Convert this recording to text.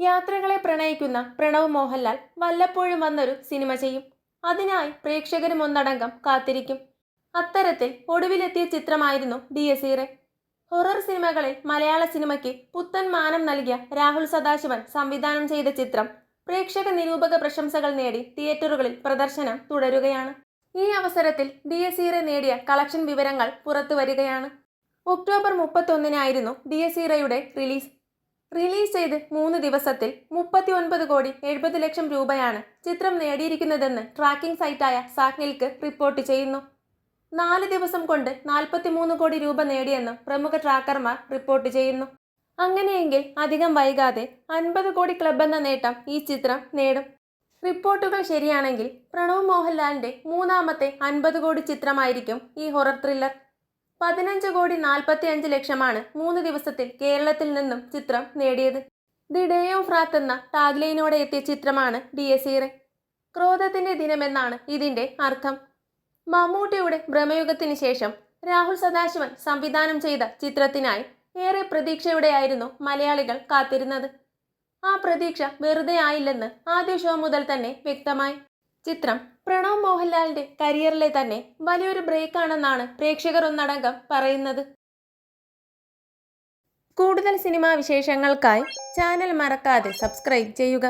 യാത്രകളെ പ്രണയിക്കുന്ന പ്രണവ് മോഹൻലാൽ വല്ലപ്പോഴും വന്നൊരു സിനിമ ചെയ്യും. അതിനായി പ്രേക്ഷകരും ഒന്നടങ്കം കാത്തിരിക്കും. അത്തരത്തിൽ ഒടുവിലെത്തിയ ചിത്രമായിരുന്നു ഡി എസ് ഇറെ ഹൊറർ സിനിമകളിൽ മലയാള സിനിമയ്ക്ക് പുത്തൻ മാനം നൽകിയ രാഹുൽ സദാശിവൻ സംവിധാനം ചെയ്ത ചിത്രം പ്രേക്ഷക നിരൂപക പ്രശംസകൾ നേടി തിയേറ്ററുകളിൽ പ്രദർശനം തുടരുകയാണ്. ഈ അവസരത്തിൽ ഡി എസ് ഇറെ നേടിയ കളക്ഷൻ വിവരങ്ങൾ പുറത്തു വരികയാണ് ഒക്ടോബർ മുപ്പത്തൊന്നിനായിരുന്നു ഡി എസ് ഇറയുടെ റിലീസ്. റിലീസ് ചെയ്ത് മൂന്ന് ദിവസത്തിൽ മുപ്പത്തി ഒൻപത് കോടി എഴുപത് ലക്ഷം രൂപയാണ് ചിത്രം നേടിയിരിക്കുന്നതെന്ന് ട്രാക്കിംഗ് സൈറ്റായ സാഗ്നിൽക്ക് റിപ്പോർട്ട് ചെയ്യുന്നു. നാല് ദിവസം കൊണ്ട് നാൽപ്പത്തിമൂന്ന് കോടി രൂപ നേടിയെന്ന് പ്രമുഖ ട്രാക്കർമാർ റിപ്പോർട്ട് ചെയ്യുന്നു. അങ്ങനെയെങ്കിൽ അധികം വൈകാതെ അൻപത് കോടി ക്ലബ് എന്ന നേട്ടം ഈ ചിത്രം നേടും. റിപ്പോർട്ടുകൾ ശരിയാണെങ്കിൽ പ്രണവ് മോഹൻലാലിന്റെ മൂന്നാമത്തെ അൻപത് കോടി ചിത്രമായിരിക്കും ഈ ഹൊറർ ത്രില്ലർ. പതിനഞ്ച് കോടി നാൽപ്പത്തി അഞ്ച് ലക്ഷമാണ് മൂന്ന് ദിവസത്തിൽ കേരളത്തിൽ നിന്നും ചിത്രം നേടിയത്. ദി ഡേ ഓഫ് റാത്ത് എന്ന ടാഗ്ലൈനോടെ എത്തിയ ചിത്രമാണ് ഡി എസ് ഇറെ ക്രോധത്തിന്റെ ദിനമെന്നാണ് ഇതിന്റെ അർത്ഥം. മമ്മൂട്ടിയുടെ ഭ്രമയുഗത്തിന് ശേഷം രാഹുൽ സദാശിവൻ സംവിധാനം ചെയ്ത ചിത്രത്തിനായി ഏറെ പ്രതീക്ഷയോടെയായിരുന്നു മലയാളികൾ കാത്തിരുന്നത്. ആ പ്രതീക്ഷ വെറുതെ ആയില്ലെന്ന് ആദ്യ ഷോ മുതൽ തന്നെ വ്യക്തമായി. ചിത്രം പ്രണവ് മോഹൻലാലിന്റെ കരിയറിലെ തന്നെ വലിയൊരു ബ്രേക്കാണെന്നാണ് പ്രേക്ഷകർ ഒന്നടങ്കം പറയുന്നത്. കൂടുതൽ സിനിമാ വിശേഷങ്ങൾക്കായി ചാനൽ മറക്കാതെ സബ്സ്ക്രൈബ് ചെയ്യുക.